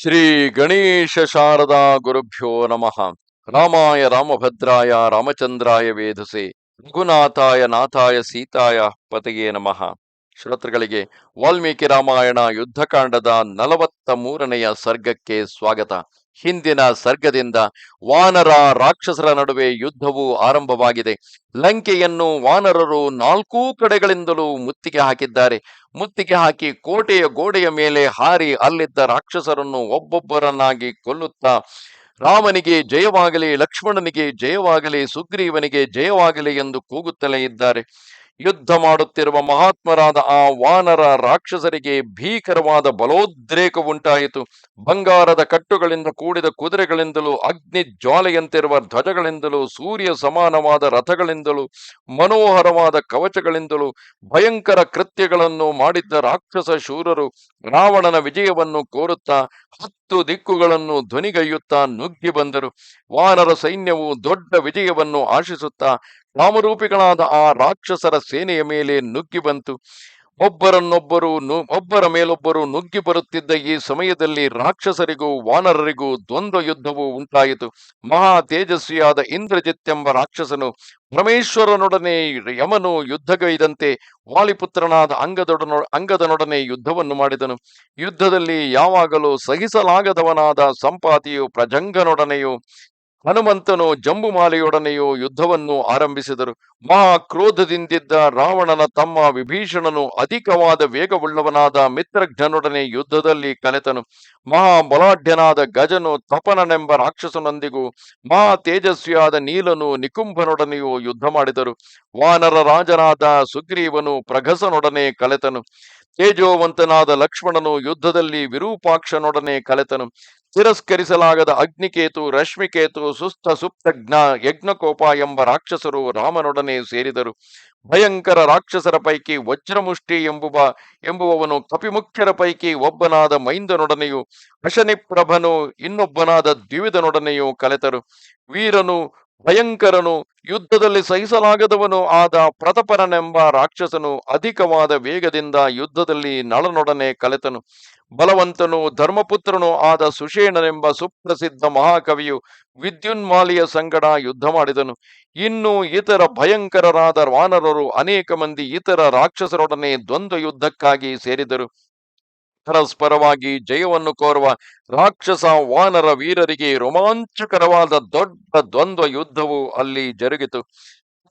ಶ್ರೀ ಗಣೇಶ ಶಾರದಾ ಗುರುಭ್ಯೋ ನಮಃ. ರಾಮಾಯ ರಾಮಭದ್ರಾಯ ರಾಮಚಂದ್ರಾಯ ವೇಧಸೆ ರಘುನಾಥಾಯ ನಾಥಾಯ ಸೀತಾಯ ಪತೆಯೇ ನಮಃ. ಶ್ರೋತೃಗಳಿಗೆ ವಾಲ್ಮೀಕಿ ರಾಮಾಯಣ ಯುದ್ಧಕಾಂಡದ ನಲವತ್ತ ಮೂರನೆಯ ಸರ್ಗಕ್ಕೆ ಸ್ವಾಗತ. ಹಿಂದಿನ ಸರ್ಗದಿಂದ ವಾನರ ರಾಕ್ಷಸರ ನಡುವೆ ಯುದ್ಧವು ಆರಂಭವಾಗಿದೆ. ಲಂಕೆಯನ್ನು ವಾನರರು ನಾಲ್ಕೂ ಕಡೆಗಳಿಂದಲೂ ಮುತ್ತಿಗೆ ಹಾಕಿದ್ದಾರೆ. ಮುತ್ತಿಗೆ ಹಾಕಿ ಕೋಟೆಯ ಗೋಡೆಯ ಮೇಲೆ ಹಾರಿ ಅಲ್ಲಿದ್ದ ರಾಕ್ಷಸರನ್ನು ಒಬ್ಬೊಬ್ಬರನ್ನಾಗಿ ಕೊಲ್ಲುತ್ತಾ ರಾಮನಿಗೆ ಜಯವಾಗಲಿ, ಲಕ್ಷ್ಮಣನಿಗೆ ಜಯವಾಗಲಿ, ಸುಗ್ರೀವನಿಗೆ ಜಯವಾಗಲಿ ಎಂದು ಕೂಗುತ್ತಲೇ ಇದ್ದಾರೆ. ಯುದ್ಧ ಮಾಡುತ್ತಿರುವ ಮಹಾತ್ಮರಾದ ಆ ವಾನರ ರಾಕ್ಷಸರಿಗೆ ಭೀಕರವಾದ ಬಲೋದ್ರೇಕ ಉಂಟಾಯಿತು. ಬಂಗಾರದ ಕಟ್ಟುಗಳಿಂದ ಕೂಡಿದ ಕುದುರೆಗಳಿಂದಲೂ, ಅಗ್ನಿ ಜ್ವಾಲೆಯಂತಿರುವ ಧ್ವಜಗಳಿಂದಲೂ, ಸೂರ್ಯ ಸಮಾನವಾದ ರಥಗಳಿಂದಲೂ, ಮನೋಹರವಾದ ಕವಚಗಳಿಂದಲೂ, ಭಯಂಕರ ಕೃತ್ಯಗಳನ್ನು ಮಾಡಿದ್ದ ರಾಕ್ಷಸ ಶೂರರು ರಾವಣನ ವಿಜಯವನ್ನು ಕೋರುತ್ತಾ ಹತ್ತು ದಿಕ್ಕುಗಳನ್ನು ಧ್ವನಿಗೈಯುತ್ತಾ ನುಗ್ಗಿ ಬಂದರು. ವಾನರ ಸೈನ್ಯವು ದೊಡ್ಡ ವಿಜಯವನ್ನು ಆಶಿಸುತ್ತಾ ನಾಮರೂಪಿಗಳಾದ ಆ ರಾಕ್ಷಸರ ಸೇನೆಯ ಮೇಲೆ ನುಗ್ಗಿ ಬಂತು. ಒಬ್ಬರನ್ನೊಬ್ಬರು ಒಬ್ಬರ ಮೇಲೊಬ್ಬರು ನುಗ್ಗಿ ಬರುತ್ತಿದ್ದ ಈ ಸಮಯದಲ್ಲಿ ರಾಕ್ಷಸರಿಗೂ ವಾನರರಿಗೂ ದ್ವಂದ್ವ ಯುದ್ಧವು ಉಂಟಾಯಿತು. ಮಹಾ ತೇಜಸ್ವಿಯಾದ ಇಂದ್ರಜಿತ್ ಎಂಬ ರಾಕ್ಷಸನು ಪರಮೇಶ್ವರನೊಡನೆ ಯಮನು ಯುದ್ಧಗೈದಂತೆ ವಾಲಿಪುತ್ರನಾದ ಅಂಗದೊಡನೊ, ಅಂಗದನೊಡನೆ ಯುದ್ಧವನ್ನು ಮಾಡಿದನು. ಯುದ್ಧದಲ್ಲಿ ಯಾವಾಗಲೂ ಸಹಿಸಲಾಗದವನಾದ ಸಂಪಾತಿಯು ಪ್ರಜಂಗನೊಡನೆಯೂ ಹನುಮಂತನು ಜಂಬುಮಾಲೆಯೊಡನೆಯೂ ಯುದ್ಧವನ್ನು ಆರಂಭಿಸಿದರು. ಮಹಾ ಕ್ರೋಧದಿಂದಿದ್ದ ರಾವಣನ ತಮ್ಮ ವಿಭೀಷಣನು ಅಧಿಕವಾದ ವೇಗವುಳ್ಳವನಾದ ಮಿತ್ರಘ್ನನೊಡನೆ ಯುದ್ಧದಲ್ಲಿ ಕಲೆತನು ಮಹಾ ಬಲಾಢ್ಯನಾದ ಗಜನು ತಪನನೆಂಬ ರಾಕ್ಷಸನೊಂದಿಗೂ ಮಹಾ ತೇಜಸ್ವಿಯಾದ ನೀಲನು ನಿಕುಂಭನೊಡನೆಯೂ ಯುದ್ಧ ಮಾಡಿದರು. ವಾನರ ರಾಜನಾದ ಸುಗ್ರೀವನು ಪ್ರಘಸನೊಡನೆ ಕಲೆತನು. ತೇಜೋವಂತನಾದ ಲಕ್ಷ್ಮಣನು ಯುದ್ಧದಲ್ಲಿ ವಿರೂಪಾಕ್ಷನೊಡನೆ ಕಲೆತನು. ತಿರಸ್ಕರಿಸಲಾಗದ ಅಗ್ನಿಕೇತು, ರಶ್ಮಿಕೇತು ಸುಸ್ಥ ಸುಪ್ತಜ್ಞ, ಯಜ್ಞಕೋಪ ಎಂಬ ರಾಕ್ಷಸರು ರಾಮನೊಡನೆ ಸೇರಿದರು. ಭಯಂಕರ ರಾಕ್ಷಸರ ಪೈಕಿ ವಜ್ರಮುಷ್ಟಿ ಎಂಬುವ, ಎಂಬುವವನು ಕಪಿಮುಖ್ಯರ ಪೈಕಿ ಒಬ್ಬನಾದ ಮೈಂದನೊಡನೆಯೂ ಅಶನಿಪ್ರಭನು ಇನ್ನೊಬ್ಬನಾದ ದ್ವಿವಿಧನೊಡನೆಯೂ ಕಲೆತರು. ವೀರನು, ಭಯಂಕರನು, ಯುದ್ಧದಲ್ಲಿ ಸಹಿಸಲಾಗದವನು ಆದ ಪ್ರತಪರನೆಂಬ ರಾಕ್ಷಸನು ಅಧಿಕವಾದ ವೇಗದಿಂದ ಯುದ್ಧದಲ್ಲಿ ನಳನೊಡನೆ ಕಲೆತನು. ಬಲವಂತನು ಧರ್ಮಪುತ್ರನು ಆದ ಸುಷೇಣನೆಂಬ ಸುಪ್ರಸಿದ್ಧ ಮಹಾಕವಿಯು ವಿದ್ಯುನ್ಮಾಲಿಯ ಸಂಗಡ ಯುದ್ಧ ಮಾಡಿದನು. ಇನ್ನು ಇತರ ಭಯಂಕರರಾದ ವಾನರರು ಅನೇಕ ಮಂದಿ ಇತರ ರಾಕ್ಷಸರೊಡನೆ ದ್ವಂದ್ವ ಯುದ್ಧಕ್ಕಾಗಿ ಸೇರಿದರು. ಪರಸ್ಪರವಾಗಿ ಜಯವನ್ನು ಕೋರುವ ರಾಕ್ಷಸ ವಾನರ ವೀರರಿಗೆ ರೋಮಾಂಚಕರವಾದ ದೊಡ್ಡ ದ್ವಂದ್ವ ಯುದ್ಧವು ಅಲ್ಲಿ ಜರುಗಿತು.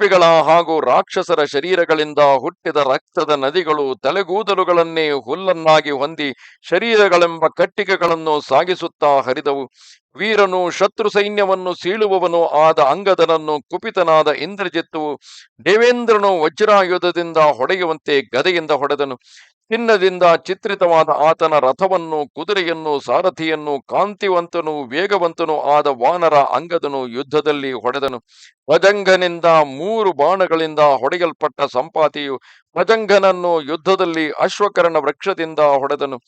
ಕಪಿಗಳ ಹಾಗೂ ರಾಕ್ಷಸರ ಶರೀರಗಳಿಂದ ಹುಟ್ಟಿದ ರಕ್ತದ ನದಿಗಳು ತಲೆಗೂದಲುಗಳನ್ನೇ ಹುಲ್ಲನ್ನಾಗಿ ಹೊಂದಿ ಶರೀರಗಳೆಂಬ ಕಟ್ಟಿಗೆಗಳನ್ನು ಸಾಗಿಸುತ್ತಾ ಹರಿದವು. ವೀರನು ಶತ್ರು ಸೈನ್ಯವನ್ನು ಸೀಳುವವನು ಆದ ಅಂಗದನನ್ನು ಕುಪಿತನಾದ ಇಂದ್ರಜಿತ್ತು. ದೇವೇಂದ್ರನು ವಜ್ರಾಯುಧದಿಂದ ಹೊಡೆಯುವಂತೆ ಗದೆಯಿಂದ ಹೊಡೆದನು. ಚಿನ್ನದಿಂದ ಚಿತ್ರಿತವಾದ ಆತನ ರಥವನ್ನು, ಕುದುರೆಯನ್ನು, ಸಾರಥಿಯನ್ನು, ಕಾಂತಿವಂತನು, ವೇಗವಂತನು ಆದ ವಾನರ ಅಂಗದನು ಯುದ್ಧದಲ್ಲಿ ಹೊಡೆದನು. ಭಜಂಗನಿಂದ ಮೂರು ಬಾಣಗಳಿಂದ ಹೊಡೆಯಲ್ಪಟ್ಟ ಸಂಪಾತಿಯು ಭಜಂಗನನ್ನು ಯುದ್ಧದಲ್ಲಿ ಅಶ್ವಕರಣ ವೃಕ್ಷದಿಂದ ಹೊಡೆದನು.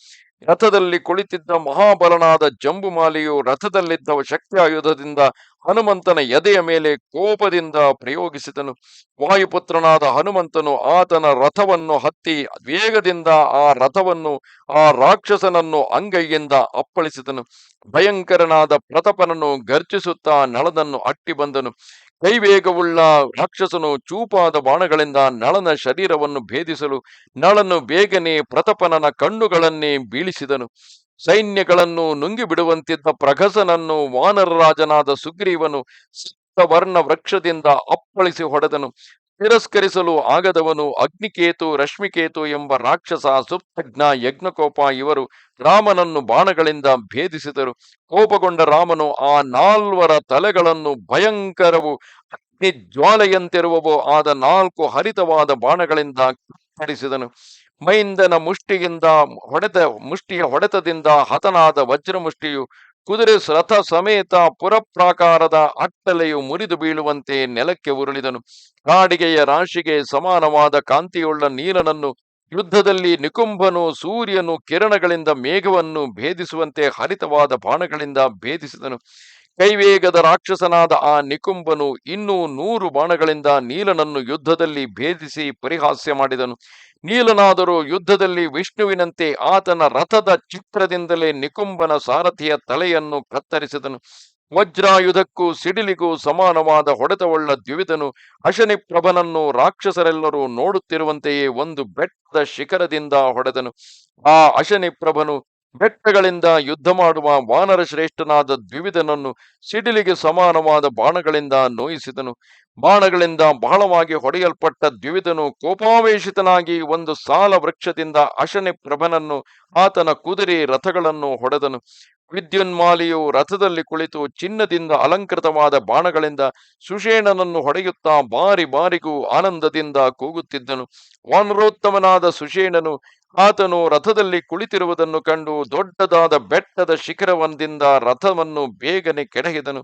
ರಥದಲ್ಲಿ ಕುಳಿತಿದ್ದ ಮಹಾಬಲನಾದ ಜಂಬುಮಾಲಿಯು ರಥದಲ್ಲಿದ್ದ ಶಕ್ತಿಯಾಯುಧದಿಂದ ಹನುಮಂತನ ಎದೆಯ ಮೇಲೆ ಕೋಪದಿಂದ ಪ್ರಯೋಗಿಸಿದನು. ವಾಯುಪುತ್ರನಾದ ಹನುಮಂತನು ಆತನ ರಥವನ್ನು ಹತ್ತಿ ವೇಗದಿಂದ ಆ ರಥವನ್ನು, ಆ ರಾಕ್ಷಸನನ್ನು ಅಂಗೈಯಿಂದ ಅಪ್ಪಳಿಸಿದನು. ಭಯಂಕರನಾದ ಪ್ರತಪನನು ಗರ್ಜಿಸುತ್ತಾ ನಳನನ್ನು ಅಟ್ಟಿ ಬಂದನು. ಕೈವೇಗವುಳ್ಳ ರಾಕ್ಷಸನು ಚೂಪಾದ ಬಾಣಗಳಿಂದ ನಳನ ಶರೀರವನ್ನು ಭೇದಿಸಲು, ನಳನು ಬೇಗನೆ ಪ್ರತಪನನ ಕಣ್ಣುಗಳನ್ನೇ ಬೀಳಿಸಿದನು. ಸೈನ್ಯಗಳನ್ನು ನುಂಗಿ ಬಿಡುವಂತಿದ್ದ ಪ್ರಘಸನನ್ನು ವಾನರರಾಜನಾದ ಸುಗ್ರೀವನು ವರ್ಣ ವೃಕ್ಷದಿಂದ ಅಪ್ಪಳಿಸಿ ಹೊಡೆದನು. ತಿರಸ್ಕರಿಸಲು ಆಗದವನು ಅಗ್ನಿಕೇತು, ರಶ್ಮಿಕೇತು ಎಂಬ ರಾಕ್ಷಸ, ಸುಪ್ತಜ್ಞ, ಯಜ್ಞಕೋಪ ಇವರು ರಾಮನನ್ನು ಬಾಣಗಳಿಂದ ಭೇದಿಸಿದರು. ಕೋಪಗೊಂಡ ರಾಮನು ಆ ನಾಲ್ವರ ತಲೆಗಳನ್ನು ಭಯಂಕರವು ಅಗ್ನಿ ಜ್ವಾಲೆಯಂತಿರುವವೋ ಆದ ನಾಲ್ಕು ಹರಿತವಾದ ಬಾಣಗಳಿಂದ ಕತ್ತರಿಸಿದನು. ಮೈಂದನ ಮುಷ್ಟಿಯಿಂದ ಹೊಡೆತ ಮುಷ್ಟಿಯ ಹೊಡೆತದಿಂದ ಹತನಾದ ವಜ್ರಮುಷ್ಟಿಯು ಕುದುರೆ ರಥ ಸಮೇತ ಪುರಪ್ರಾಕಾರದ ಅಟ್ಟಲೆಯು ಮುರಿದು ಬೀಳುವಂತೆ ನೆಲಕ್ಕೆ ಉರುಳಿದನು. ಕಾಡಿಗೆಯ ರಾಶಿಗೆ ಸಮಾನವಾದ ಕಾಂತಿಯುಳ್ಳ ನೀಲನನ್ನು ಯುದ್ಧದಲ್ಲಿ ನಿಕುಂಭನು, ಸೂರ್ಯನು ಕಿರಣಗಳಿಂದ ಮೇಘವನ್ನು ಭೇದಿಸುವಂತೆ ಹರಿತವಾದ ಬಾಣಗಳಿಂದ ಭೇದಿಸಿದನು. ಕೈವೇಗದ ರಾಕ್ಷಸನಾದ ಆ ನಿಕುಂಬನು ಇನ್ನೂ ನೂರು ಬಾಣಗಳಿಂದ ನೀಲನನ್ನು ಯುದ್ಧದಲ್ಲಿ ಭೇದಿಸಿ ಪರಿಹಾಸ್ಯ ಮಾಡಿದನು. ನೀಲನಾದರೂ ಯುದ್ಧದಲ್ಲಿ ವಿಷ್ಣುವಿನಂತೆ ಆತನ ರಥದ ಚಿತ್ರದಿಂದಲೇ ನಿಕುಂಬನ ಸಾರಥಿಯ ತಲೆಯನ್ನು ಕತ್ತರಿಸಿದನು. ವಜ್ರಾಯುಧಕ್ಕೂ ಸಿಡಿಲಿಗೂ ಸಮಾನವಾದ ಹೊಡೆತವುಳ್ಳ ದ್ವಿವಿಧನು ಅಶನಿಪ್ರಭನನ್ನು ರಾಕ್ಷಸರೆಲ್ಲರೂ ನೋಡುತ್ತಿರುವಂತೆಯೇ ಒಂದು ಬೆಟ್ಟದ ಶಿಖರದಿಂದ ಹೊಡೆದನು. ಆ ಅಶನಿಪ್ರಭನು ಬೆಟ್ಟಗಳಿಂದ ಯುದ್ಧ ಮಾಡುವ ವಾನರ ಶ್ರೇಷ್ಠನಾದ ದ್ವಿವಿಧನನ್ನು ಸಿಡಿಲಿಗೆ ಸಮಾನವಾದ ಬಾಣಗಳಿಂದ ನೋಯಿಸಿದನು. ಬಾಣಗಳಿಂದ ಬಹಳವಾಗಿ ಹೊಡೆಯಲ್ಪಟ್ಟ ದ್ವಿವಿಧನು ಕೋಪಾವೇಶಿತನಾಗಿ ಒಂದು ಸಾಲ ವೃಕ್ಷದಿಂದ ಅಶನಿ ಪ್ರಭನನ್ನು ಆತನ ಕುದುರೆ ರಥಗಳನ್ನು ಹೊಡೆದನು. ವಿದ್ಯುನ್ಮಾಲಿಯು ರಥದಲ್ಲಿ ಕುಳಿತು ಚಿನ್ನದಿಂದ ಅಲಂಕೃತವಾದ ಬಾಣಗಳಿಂದ ಸುಷೇಣನನ್ನು ಹೊಡೆಯುತ್ತಾ ಬಾರಿ ಬಾರಿಗೂ ಆನಂದದಿಂದ ಕೂಗುತ್ತಿದ್ದನು. ವಾನರೋತ್ತಮನಾದ ಸುಷೇಣನು ಆತನು ರಥದಲ್ಲಿ ಕುಳಿತಿರುವುದನ್ನು ಕಂಡು ದೊಡ್ಡದಾದ ಬೆಟ್ಟದ ಶಿಖರವೊಂದಿಂದ ರಥವನ್ನು ಬೇಗನೆ ಕೆಡಹಿದನು.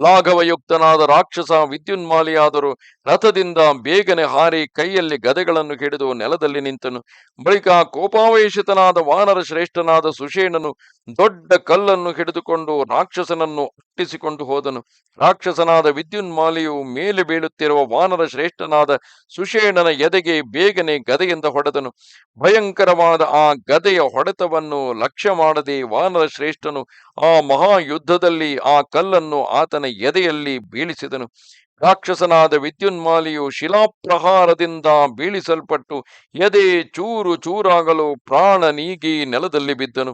ಲಾಘವಯುಕ್ತನಾದ ರಾಕ್ಷಸ ವಿದ್ಯುನ್ಮಾಲಿಯಾದರೂ. ರಥದಿಂದ ಬೇಗನೆ ಹಾರಿ ಕೈಯಲ್ಲಿ ಗದೆಗಳನ್ನು ಹಿಡಿದು ನೆಲದಲ್ಲಿ ನಿಂತನು. ಬಳಿಕ ಕೋಪಾವೇಶಿತನಾದ ವಾನರ ಶ್ರೇಷ್ಠನಾದ ಸುಷೇಣನು ದೊಡ್ಡ ಕಲ್ಲನ್ನು ಹಿಡಿದುಕೊಂಡು ರಾಕ್ಷಸನನ್ನು ಅಟ್ಟಿಸಿಕೊಂಡು ಹೋದನು. ರಾಕ್ಷಸನಾದ ವಿದ್ಯುನ್ಮಾಲಿಯು ಮೇಲೆ ಬೀಳುತ್ತಿರುವ ವಾನರ ಶ್ರೇಷ್ಠನಾದ ಸುಷೇಣನ ಎದೆಗೆ ಬೇಗನೆ ಗದೆಯಿಂದ ಹೊಡೆದನು. ಭಯಂಕರವಾದ ಆ ಗದೆಯ ಹೊಡೆತವನ್ನು ಲಕ್ಷ್ಯ ಮಾಡದೆ ವಾನರ ಶ್ರೇಷ್ಠನು ಆ ಮಹಾಯುದ್ಧದಲ್ಲಿ ಆ ಕಲ್ಲನ್ನು ಆತನ ಎದೆಯಲ್ಲಿ ಬೀಳಿಸಿದನು. ರಾಕ್ಷಸನಾದ ವಿದ್ಯುನ್ಮಾಲಿಯು ಶಿಲಾಪ್ರಹಾರದಿಂದ ಬೀಳಿಸಲ್ಪಟ್ಟು ಎದೆ ಚೂರು ಚೂರಾಗಲು ಪ್ರಾಣ ನೀಗಿ ನೆಲದಲ್ಲಿ ಬಿದ್ದನು.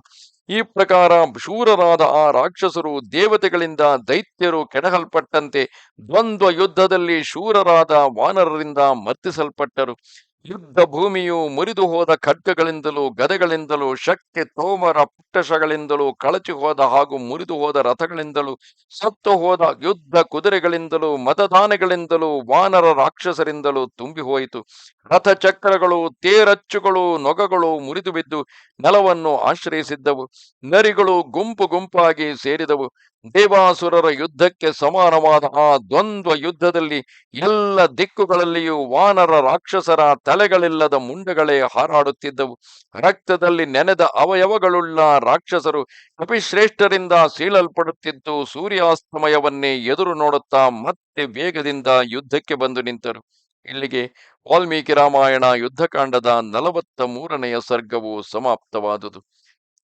ಈ ಪ್ರಕಾರ ಶೂರರಾದ ಆ ರಾಕ್ಷಸರು ದೇವತೆಗಳಿಂದ ದೈತ್ಯರು ಕೆಡಹಲ್ಪಟ್ಟಂತೆ ದ್ವಂದ್ವ ಯುದ್ಧದಲ್ಲಿ ಶೂರರಾದ ವಾನರರಿಂದ ಮರ್ತಿಸಲ್ಪಟ್ಟರು ಯುದ್ಧ ಭೂಮಿಯು ಮುರಿದು ಹೋದ ಖಡ್ಗಗಳಿಂದಲೂ ಗದೆಗಳಿಂದಲೂ, ಶಕ್ತಿ ತೋಮರ ಪುಟ್ಟಶಗಳಿಂದಲೂ ಕಳಚಿ ಹೋದ ಹಾಗೂ ಮುರಿದು ಹೋದ ರಥಗಳಿಂದಲೂ, ಸತ್ತು ಹೋದ ಯುದ್ಧ ಕುದುರೆಗಳಿಂದಲೂ, ಮತದಾನಗಳಿಂದಲೂ, ವಾನರ ರಾಕ್ಷಸರಿಂದಲೂ ತುಂಬಿ ಹೋಯಿತು. ರಥಚಕ್ರಗಳು, ತೇರಚ್ಚುಗಳು, ನೊಗಗಳು ಮುರಿದು ಬಿದ್ದು ನೆಲವನ್ನು ಆಶ್ರಯಿಸಿದ್ದವು. ನರಿಗಳು ಗುಂಪು ಗುಂಪಾಗಿ ಸೇರಿದವು. ದೇವಾಸುರರ ಯುದ್ಧಕ್ಕೆ ಸಮಾನವಾದ ಆ ದ್ವಂದ್ವ ಯುದ್ಧದಲ್ಲಿ ಎಲ್ಲ ದಿಕ್ಕುಗಳಲ್ಲಿಯೂ ವಾನರ ರಾಕ್ಷಸರ ತಲೆಗಳಿಲ್ಲದ ಮುಂಡಗಳೇ ಹಾರಾಡುತ್ತಿದ್ದವು. ರಕ್ತದಲ್ಲಿ ನೆನೆದ ಅವಯವಗಳುಳ್ಳ ರಾಕ್ಷಸರು ಕಪಿಶ್ರೇಷ್ಠರಿಂದ ಸೀಳಲ್ಪಡುತ್ತಿದ್ದು ಸೂರ್ಯಾಸ್ತಮಯವನ್ನೇ ಎದುರು ನೋಡುತ್ತಾ ಮತ್ತೆ ವೇಗದಿಂದ ಯುದ್ಧಕ್ಕೆ ಬಂದು ನಿಂತರು. ಇಲ್ಲಿಗೆ ವಾಲ್ಮೀಕಿ ರಾಮಾಯಣ ಯುದ್ಧಕಾಂಡದ ನಲವತ್ತ ಮೂರನೆಯ ಸರ್ಗವು ಸಮಾಪ್ತವಾದುದು.